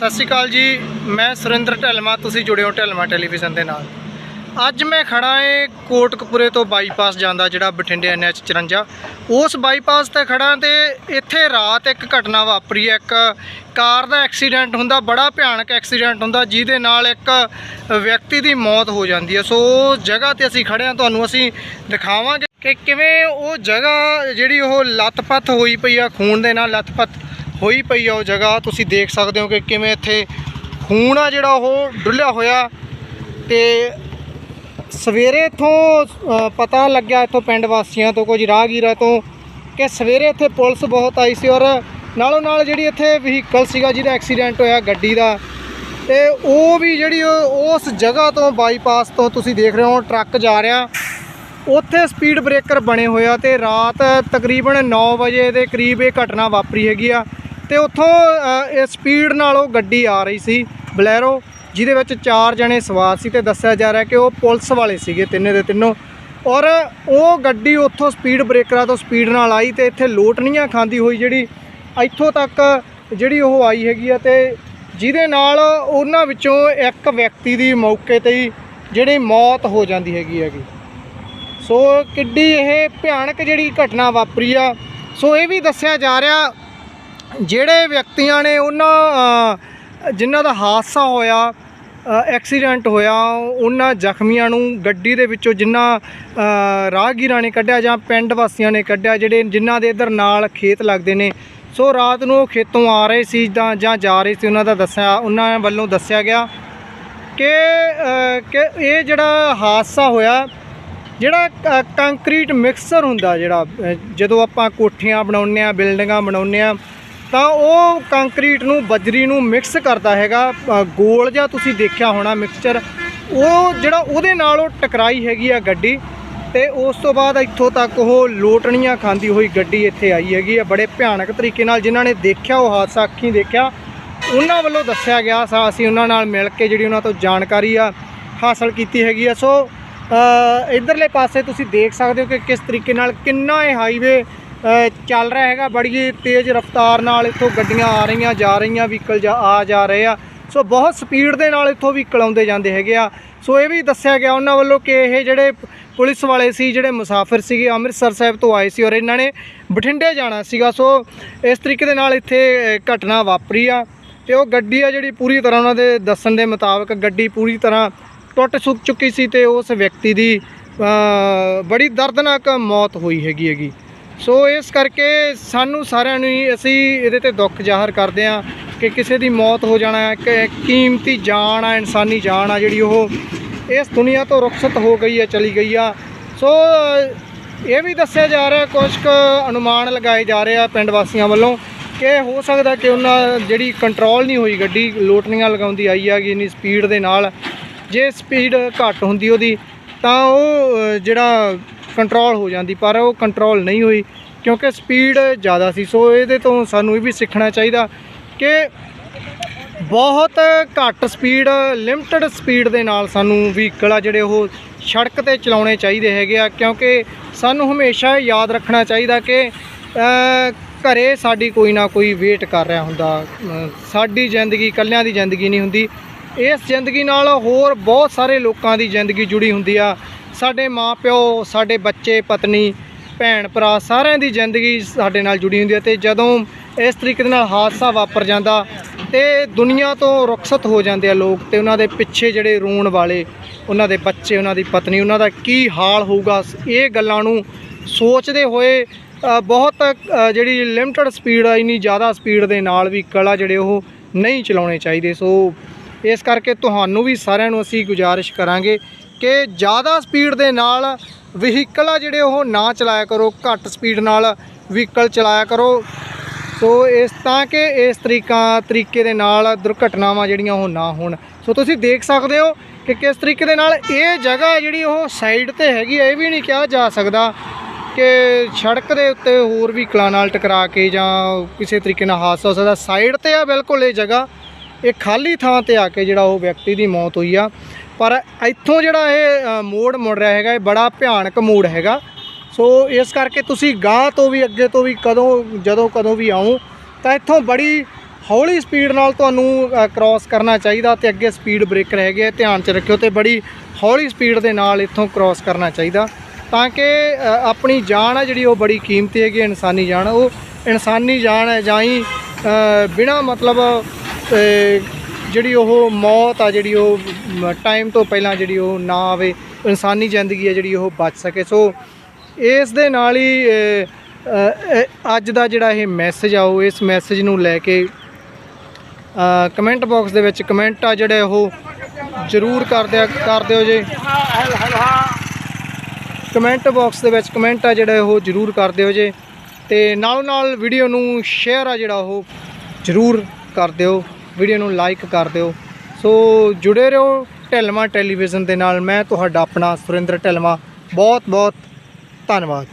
ਸਤਿ ਸ਼੍ਰੀ ਅਕਾਲ ਜੀ, ਮੈਂ ਸੁਰਿੰਦਰ ਢਲਮਾ ਤੁਸੀਂ ਜੁੜੇ ਹੋ ਢਲਮਾ ਟੈਲੀਵਿਜ਼ਨ ਦੇ ਨਾਲ। ਅੱਜ ਮੈਂ ਖੜਾ ਏ ਕੋਟਕਪੁਰੇ ਤੋਂ ਬਾਈਪਾਸ ਜਾਂਦਾ ਜਿਹੜਾ ਬਠਿੰਡੇ ਐਨਐਚ 54 ਉਸ ਬਾਈਪਾਸ ਤੇ ਖੜਾ ਤੇ ਇੱਥੇ ਰਾਤ ਇੱਕ ਘਟਨਾ ਵਾਪਰੀ ਹੈ ਇੱਕ ਕਾਰ ਦਾ ਐਕਸੀਡੈਂਟ ਹੁੰਦਾ, ਬੜਾ ਭਿਆਨਕ ਐਕਸੀਡੈਂਟ ਹੁੰਦਾ, ਜਿਹਦੇ ਨਾਲ ਇੱਕ ਵਿਅਕਤੀ ਦੀ ਮੌਤ ਹੋ ਜਾਂਦੀ ਹੈ। ਸੋ ਉਸ ਜਗ੍ਹਾ ਤੇ ਅਸੀਂ ਖੜੇ ਹਾਂ, ਤੁਹਾਨੂੰ ਅਸੀਂ ਦਿਖਾਵਾਂਗੇ ਕਿ ਕਿਵੇਂ ਉਹ ਜਗ੍ਹਾ ਜਿਹੜੀ ਉਹ ਲੱਤਪੱਤ ਹੋਈ ਪਈ ਆ, ਖੂਨ ਦੇ ਨਾਲ ਲੱਤਪੱਤ ਹੋਈ ਪਈ ਆ ਉਹ ਜਗ੍ਹਾ, ਤੁਸੀਂ ਦੇਖ ਸਕਦੇ ਹੋ ਕਿ ਕਿਵੇਂ ਇੱਥੇ ਖੂਨ ਆ ਜਿਹੜਾ ਉਹ ਡੁੱਲਿਆ ਹੋਇਆ। ਤੇ ਸਵੇਰੇ ਇਥੋਂ ਪਤਾ ਲੱਗਿਆ ਇਥੋਂ ਪਿੰਡ ਵਾਸੀਆਂ ਤੋਂ, ਕੁਝ ਰਾਹਗੀਰਾਂ ਤੋਂ, ਕਿ ਸਵੇਰੇ ਇੱਥੇ ਪੁਲਿਸ ਬਹੁਤ ਆਈ ਸੀ ਔਰ ਨਾਲੋਂ ਨਾਲ ਜਿਹੜੀ ਇੱਥੇ ਵਹੀਕਲ ਸੀਗਾ, ਜਿਹਦਾ ਐਕਸੀਡੈਂਟ ਹੋਇਆ ਗੱਡੀ ਦਾ, ਤੇ ਉਹ ਵੀ ਜਿਹੜੀ ਉਸ ਜਗ੍ਹਾ ਤੋਂ ਬਾਈਪਾਸ ਤੋਂ ਤੁਸੀਂ ਦੇਖ ਰਹੇ ਹੋ, ਟਰੱਕ ਜਾ ਰਿਹਾ। ਉੱਥੇ ਸਪੀਡ ਬ੍ਰੇਕਰ ਬਣੇ ਹੋਇਆ ਤੇ ਰਾਤ ਤਕਰੀਬਨ 9 ਵਜੇ ਦੇ ਕਰੀਬ ਇਹ ਘਟਨਾ ਵਾਪਰੀ ਹੈਗੀ ਆ। ਤੇ ਉੱਥੋਂ ਇਹ ਸਪੀਡ ਨਾਲ ਉਹ ਗੱਡੀ ਆ ਰਹੀ ਸੀ ਬਲੈਰੋ, ਜਿਹਦੇ ਵਿੱਚ ਚਾਰ ਜਣੇ ਸਵਾਰ ਸੀ ਤੇ ਦੱਸਿਆ ਜਾ ਰਿਹਾ ਕਿ ਉਹ ਪੁਲਿਸ ਵਾਲੇ ਸੀਗੇ ਤਿੰਨੇ ਦੇ ਤਿੰਨੋਂ। ਔਰ ਉਹ ਗੱਡੀ ਉੱਥੋਂ ਸਪੀਡ ਬ੍ਰੇਕਰਾਂ ਤੋਂ ਸਪੀਡ ਨਾਲ ਆਈ ਤੇ ਇੱਥੇ ਲੋਟਣੀਆਂ ਖਾਂਦੀ ਹੋਈ ਜਿਹੜੀ ਇੱਥੋਂ ਤੱਕ ਜਿਹੜੀ ਉਹ ਆਈ ਹੈਗੀ ਆ ਤੇ ਜਿਹਦੇ ਨਾਲ ਉਹਨਾਂ ਵਿੱਚੋਂ ਇੱਕ ਵਿਅਕਤੀ ਦੀ ਮੌਕੇ ਤੇ ਹੀ ਜਿਹੜੀ ਮੌਤ ਹੋ ਜਾਂਦੀ ਹੈਗੀ ਹੈਗੀ। ਸੋ ਕਿੱਡੀ ਇਹ ਭਿਆਨਕ ਜਿਹੜੀ ਘਟਨਾ ਵਾਪਰੀ ਆ, ਸੋ ਇਹ ਵੀ ਦੱਸਿਆ ਜਾ ਰਿਹਾ ਜਿਹੜੇ ਵਿਅਕਤੀਆਂ ਨੇ ਉਹਨਾਂ ਜਿਨ੍ਹਾਂ ਦਾ ਹਾਦਸਾ ਹੋਇਆ ਐਕਸੀਡੈਂਟ ਹੋਇਆ, ਉਹਨਾਂ ਜ਼ਖਮੀਆਂ ਨੂੰ ਗੱਡੀ ਦੇ ਵਿੱਚੋਂ ਜਿਨ੍ਹਾਂ ਰਾਹਗੀਰਾਂ ਨੇ ਕੱਢਿਆ ਜਾਂ ਪਿੰਡ ਵਾਸੀਆਂ ਨੇ ਕੱਢਿਆ, ਜਿਹੜੇ ਜਿਨ੍ਹਾਂ ਦੇ ਇਧਰ ਨਾਲ ਖੇਤ ਲੱਗਦੇ ਨੇ, ਸੋ ਰਾਤ ਨੂੰ ਉਹ ਖੇਤੋਂ ਆ ਰਹੇ ਸੀ ਜਾਂ, ਜਾ ਰਹੇ ਸੀ, ਉਹਨਾਂ ਦਾ ਦੱਸਿਆ, ਉਹਨਾਂ ਵੱਲੋਂ ਦੱਸਿਆ ਗਿਆ ਕਿ ਕਿ ਇਹ ਜਿਹੜਾ ਹਾਦਸਾ ਹੋਇਆ, ਜਿਹੜਾ ਕੰਕਰੀਟ ਮਿਕਸਰ ਹੁੰਦਾ ਜਿਹੜਾ ਜਦੋਂ ਆਪਾਂ ਕੋਠੀਆਂ ਬਣਾਉਂਦੇ ਆ ਬਿਲਡਿੰਗਾਂ ਬਣਾਉਂਦੇ ਆ ਤਾਂ ਉਹ ਕੰਕਰੀਟ ਨੂੰ ਬਜਰੀ ਨੂੰ ਮਿਕਸ ਕਰਦਾ ਹੈਗਾ ਗੋਲ ਜਿਹਾ ਤੁਸੀਂ ਦੇਖਿਆ ਹੋਣਾ ਮਿਕਸਚਰ ਉਹ ਜਿਹੜਾ ਉਹਦੇ ਨਾਲ ਉਹ ਟਕਰਾਈ ਹੈਗੀ ਆ ਗੱਡੀ ਤੇ ਉਸ ਤੋਂ ਬਾਅਦ ਇੱਥੋਂ ਤੱਕ ਉਹ ਲੋਟਣੀਆਂ ਖਾਂਦੀ ਹੋਈ ਗੱਡੀ ਇੱਥੇ ਆਈ ਹੈਗੀ ਆ ਬੜੇ ਭਿਆਨਕ ਤਰੀਕੇ ਨਾਲ ਜਿਨ੍ਹਾਂ ਨੇ ਦੇਖਿਆ ਉਹ ਹਾਦਸਾ ਅੱਖੀਂ ਦੇਖਿਆ। ਉਹਨਾਂ ਵੱਲੋਂ ਦੱਸਿਆ ਗਿਆ ਸਾ ਅਸੀਂ ਉਹਨਾਂ ਨਾਲ ਮਿਲ ਕੇ ਜਿਹੜੀ ਉਹਨਾਂ ਤੋਂ ਜਾਣਕਾਰੀ ਆ ਹਾਸਲ ਕੀਤੀ ਹੈਗੀ ਆ। ਸੋ ਅ, ਇਧਰਲੇ ਪਾਸੇ ਤੁਸੀਂ ਦੇਖ ਸਕਦੇ ਹੋ ਕਿ ਕਿਸ ਤਰੀਕੇ ਨਾਲ ਕਿੰਨਾ ਇਹ ਹਾਈਵੇ ਚੱਲ ਰਿਹਾ ਹੈਗਾ, ਬੜੀ ਤੇਜ਼ ਰਫ਼ਤਾਰ ਨਾਲ ਇੱਥੋਂ ਗੱਡੀਆਂ ਆ ਰਹੀਆਂ, ਜਾ ਰਹੀਆਂ ਵਹੀਕਲ ਜਾ, ਆ ਜਾ ਰਹੇ ਆ। ਸੋ ਬਹੁਤ ਸਪੀਡ ਦੇ ਨਾਲ ਇੱਥੋਂ ਵਹੀਕਲ ਆਉਂਦੇ ਜਾਂਦੇ ਹੈਗੇ ਆ। ਸੋ ਇਹ ਵੀ ਦੱਸਿਆ ਗਿਆ ਉਹਨਾਂ ਵੱਲੋਂ ਕਿ ਇਹ ਜਿਹੜੇ ਪੁਲਿਸ ਵਾਲੇ ਸੀ, ਜਿਹੜੇ ਮੁਸਾਫਿਰ ਸੀਗੇ, ਅੰਮ੍ਰਿਤਸਰ ਸਾਹਿਬ ਤੋਂ ਆਏ ਸੀ ਔਰ ਇਹਨਾਂ ਨੇ ਬਠਿੰਡੇ ਜਾਣਾ ਸੀਗਾ। ਸੋ ਇਸ ਤਰੀਕੇ ਦੇ ਨਾਲ ਇੱਥੇ ਘਟਨਾ ਵਾਪਰੀ ਆ ਤੇ ਉਹ ਗੱਡੀ ਆ ਜਿਹੜੀ ਪੂਰੀ ਤਰ੍ਹਾਂ ਉਹਨਾਂ ਦੇ ਦੱਸਣ ਦੇ ਮੁਤਾਬਕ ਗੱਡੀ ਪੂਰੀ ਤਰ੍ਹਾਂ ਟੁੱਟ ਸੁੱਕ ਚੁੱਕੀ ਸੀ ਤੇ ਉਸ ਵਿਅਕਤੀ ਦੀ ਬੜੀ ਦਰਦਨਾਕ ਮੌਤ ਹੋਈ ਹੈਗੀ ਹੈਗੀ। ਸੋ ਇਸ ਕਰਕੇ ਸਾਨੂੰ ਸਾਰਿਆਂ ਨੂੰ ਹੀ ਅਸੀਂ ਇਹਦੇ ਤੇ ਦੁੱਖ ਜ਼ਾਹਰ ਕਰਦੇ ਹਾਂ ਕਿ ਕਿਸੇ ਦੀ ਮੌਤ ਹੋ ਜਾਣਾ ਹੈ ਕੀਮਤੀ ਜਾਨ ਆ, ਇਨਸਾਨੀ ਜਾਨ ਆ ਜਿਹੜੀ ਉਹ ਇਸ ਦੁਨੀਆ ਤੋਂ ਰੁਖਸਤ ਹੋ ਗਈ ਹੈ, ਚਲੀ ਗਈ ਆ। ਸੋ ਇਹ ਵੀ ਦੱਸਿਆ ਜਾ ਰਿਹਾ ਕੁਝ ਕੁ ਅਨੁਮਾਨ ਲਗਾਏ ਜਾ ਰਹੇ ਆ ਪਿੰਡ ਵਾਸੀਆਂ ਵੱਲੋਂ ਕਿ ਹੋ ਸਕਦਾ ਕਿ ਉਹਨਾਂ ਜਿਹੜੀ ਕੰਟਰੋਲ ਨਹੀਂ ਹੋਈ ਗੱਡੀ, ਲੋਟਣੀਆਂ ਲਗਾਉਂਦੀ ਆਈ ਹੈਗੀ ਇੰਨੀ ਸਪੀਡ ਦੇ ਨਾਲ। ਜੇ ਸਪੀਡ ਘੱਟ ਹੁੰਦੀ ਉਹਦੀ, ਤਾਂ ਉਹ ਜਿਹੜਾ ਕੰਟਰੋਲ ਹੋ ਜਾਂਦੀ ਪਰ ਉਹ ਕੰਟਰੋਲ ਨਹੀਂ ਹੋਈ ਕਿਉਂਕਿ ਸਪੀਡ ਜ਼ਿਆਦਾ ਸੀ। ਸੋ ਇਹਦੇ ਤੋਂ ਸਾਨੂੰ ਇਹ ਵੀ ਸਿੱਖਣਾ ਚਾਹੀਦਾ ਕਿ ਬਹੁਤ ਘੱਟ ਸਪੀਡ ਲਿਮਟਿਡ ਸਪੀਡ ਦੇ ਨਾਲ ਸਾਨੂੰ ਵਹੀਕਲ ਆ ਜਿਹੜੇ ਉਹ ਸੜਕ ਤੇ ਚਲਾਉਣੇ ਚਾਹੀਦੇ ਹੈਗੇ ਆ ਕਿਉਂਕਿ ਸਾਨੂੰ ਹਮੇਸ਼ਾ ਯਾਦ ਰੱਖਣਾ ਚਾਹੀਦਾ ਕਿ ਅ, ਘਰੇ ਸਾਡੀ ਕੋਈ ਨਾ ਕੋਈ ਵੇਟ ਕਰ ਰਿਹਾ ਹੁੰਦਾ। ਸਾਡੀ ਜ਼ਿੰਦਗੀ ਇਕੱਲਿਆਂ ਦੀ ਜ਼ਿੰਦਗੀ ਨਹੀਂ ਹੁੰਦੀ। ਇਸ ਜ਼ਿੰਦਗੀ ਨਾਲ ਹੋਰ ਬਹੁਤ ਸਾਰੇ ਲੋਕਾਂ ਦੀ ਜ਼ਿੰਦਗੀ ਜੁੜੀ ਹੁੰਦੀ ਆ। ਸਾਡੇ ਮਾਪਿਓ ਸਾਡੇ ਬੱਚੇ, ਪਤਨੀ, ਭੈਣ ਭਰਾ ਸਾਰਿਆਂ ਦੀ ਜ਼ਿੰਦਗੀ ਸਾਡੇ ਨਾਲ ਜੁੜੀ ਹੁੰਦੀ ਹੈ ਤੇ ਜਦੋਂ ਇਸ ਤਰੀਕੇ ਦੇ ਨਾਲ ਹਾਦਸਾ ਵਾਪਰ ਜਾਂਦਾ ਤੇ ਦੁਨੀਆ ਤੋਂ ਰੁਖਸਤ ਹੋ ਜਾਂਦੇ ਆ ਲੋਕ ਤੇ ਉਹਨਾਂ ਦੇ ਪਿੱਛੇ ਜਿਹੜੇ ਰੋਣ ਵਾਲੇ, ਉਹਨਾਂ ਦੇ ਬੱਚੇ, ਉਹਨਾਂ ਦੀ ਪਤਨੀ, ਉਹਨਾਂ ਦਾ ਕੀ ਹਾਲ ਹੋਊਗਾ, ਇਹ ਗੱਲਾਂ ਨੂੰ ਸੋਚਦੇ ਹੋਏ ਬਹੁਤ ਜਿਹੜੀ ਲਿਮਟਿਡ ਸਪੀਡ ਆ, ਇੰਨੀ ਜ਼ਿਆਦਾ ਸਪੀਡ ਦੇ ਨਾਲ ਵੀ ਕਲਾ ਜਿਹੜੇ ਉਹ ਨਹੀਂ ਚਲਾਉਣੇ ਚਾਹੀਦੇ। ਸੋ ਇਸ ਕਰਕੇ ਤੁਹਾਨੂੰ ਵੀ ਸਾਰਿਆਂ ਨੂੰ ਅਸੀਂ ਗੁਜ਼ਾਰਿਸ਼ ਕਰਾਂਗੇ ਕਿ ਜ਼ਿਆਦਾ ਸਪੀਡ ਦੇ ਨਾਲ ਵਹੀਕਲ ਆ ਜਿਹੜੇ ਉਹ ਨਾ ਚਲਾਇਆ ਕਰੋ, ਘੱਟ ਸਪੀਡ ਨਾਲ ਵਹੀਕਲ ਚਲਾਇਆ ਕਰੋ। ਸੋ ਇਸ ਤਾਂ ਕਿ ਇਸ ਤਰੀਕਾ, ਤਰੀਕੇ ਦੇ ਨਾਲ ਦੁਰਘਟਨਾਵਾਂ ਜਿਹੜੀਆਂ ਉਹ ਨਾ ਹੋਣ। ਸੋ ਤੁਸੀਂ ਦੇਖ ਸਕਦੇ ਹੋ ਕਿ ਕਿਸ ਤਰੀਕੇ ਦੇ ਨਾਲ ਇਹ ਜਗ੍ਹਾ ਜਿਹੜੀ ਉਹ ਸਾਈਡ ਤੇ ਹੈਗੀ ਇਹ ਵੀ ਨਹੀਂ ਕਿਹਾ ਜਾ ਸਕਦਾ ਕਿ ਸੜਕ ਦੇ ਉੱਤੇ ਹੋਰ ਵੀ ਕਲਾ ਨਾਲ ਟਕਰਾ ਕੇ ਜਾਂ ਕਿਸੇ ਤਰੀਕੇ ਨਾਲ ਹਾਦਸਾ ਹੋ ਸਕਦਾ। ਸਾਈਡ ਤੇ ਆ ਬਿਲਕੁਲ ਇਹ ਜਗ੍ਹਾ। ਇਹ ਖਾਲੀ ਥਾਂ ਤੇ ਆ ਕੇ ਜਿਹੜਾ ਉਹ ਵਿਅਕਤੀ ਦੀ ਮੌਤ ਹੋਈ ਆ। ਪਰ ਇੱਥੋਂ ਜਿਹੜਾ ਇਹ ਮੋੜ ਮੁੜ ਰਿਹਾ ਹੈਗਾ ਇਹ ਬੜਾ ਭਿਆਨਕ ਮੋੜ ਹੈਗਾ। ਸੋ ਇਸ ਕਰਕੇ ਤੁਸੀਂ ਗਾਂ ਤੋਂ ਵੀ ਅੱਗੇ ਤੋਂ ਵੀ ਕਦੋਂ ਜਦੋਂ ਕਦੋਂ ਵੀ ਆਉਂ ਤਾਂ ਇੱਥੋਂ ਬੜੀ ਹੌਲੀ ਸਪੀਡ ਨਾਲ ਤੁਹਾਨੂੰ ਕ੍ਰਾਸ ਕਰਨਾ ਚਾਹੀਦਾ ਤੇ ਅੱਗੇ ਸਪੀਡ ਬ੍ਰੇਕਰ ਹੈਗੇ ਆ, ਧਿਆਨ 'ਚ ਰੱਖਿਓ ਤੇ ਬੜੀ ਹੌਲੀ ਸਪੀਡ ਦੇ ਨਾਲ ਇੱਥੋਂ ਕ੍ਰਾਸ ਕਰਨਾ ਚਾਹੀਦਾ। ਤਾਂ ਕਿ ਆਪਣੀ ਜਾਨ ਹੈ ਜਿਹੜੀ ਉਹ ਬੜੀ ਕੀਮਤੀ ਹੈਗੀ ਹੈ, ਇਨਸਾਨੀ ਜਾਨ ਉਹ ਇਨਸਾਨੀ ਜਾਨ ਹੈ ਜਾਂ ਹੀ ਬਿਨਾ ਮਤਲਬ ਜਿਹੜੀ ਉਹ ਮੌਤ ਆ, ਜਿਹੜੀ ਉਹ ਟਾਈਮ ਤੋਂ ਪਹਿਲਾਂ ਜਿਹੜੀ ਉਹ ਨਾ ਆਵੇ, ਇਨਸਾਨੀ ਜ਼ਿੰਦਗੀ ਹੈ ਜਿਹੜੀ ਉਹ ਬਚ ਸਕੇ। ਸੋ ਇਸ ਦੇ ਨਾਲ ਹੀ ਅੱਜ ਦਾ ਜਿਹੜਾ ਇਹ ਮੈਸੇਜ ਆ, ਉਹ ਇਸ ਮੈਸੇਜ ਨੂੰ ਲੈ ਕੇ ਕਮੈਂਟ ਬਾਕਸ ਦੇ ਵਿੱਚ ਕਮੈਂਟ ਆ ਜਿਹੜੇ ਉਹ ਜ਼ਰੂਰ ਕਰ ਕਰ ਦਿਓ ਜੇ। ਕਮੈਂਟ ਬਾਕਸ ਦੇ ਵਿੱਚ ਕਮੈਂਟ ਆ ਜਿਹੜੇ ਉਹ ਜ਼ਰੂਰ ਕਰ ਦਿਓ ਜੇ। ਤੇ ਨਾਲੋਂ ਨਾਲ ਵੀਡੀਓ ਨੂੰ ਸ਼ੇਅਰ ਆ ਜਿਹੜਾ ਉਹ ਜ਼ਰੂਰ ਕਰ ਦਿਓ। ਵੀਡੀਓ ਨੂੰ ਲਾਈਕ ਕਰ ਦਿਓ। ਸੋ ਜੁੜੇ ਰਹੋ ਢਿਲਮਾ ਟੈਲੀਵਿਜ਼ਨ ਦੇ ਨਾਲ। ਮੈਂ ਤੁਹਾਡਾ ਆਪਣਾ ਸੁਰਿੰਦਰ ਢਿਲਮਾ ਬਹੁਤ ਬਹੁਤ ਧੰਨਵਾਦ।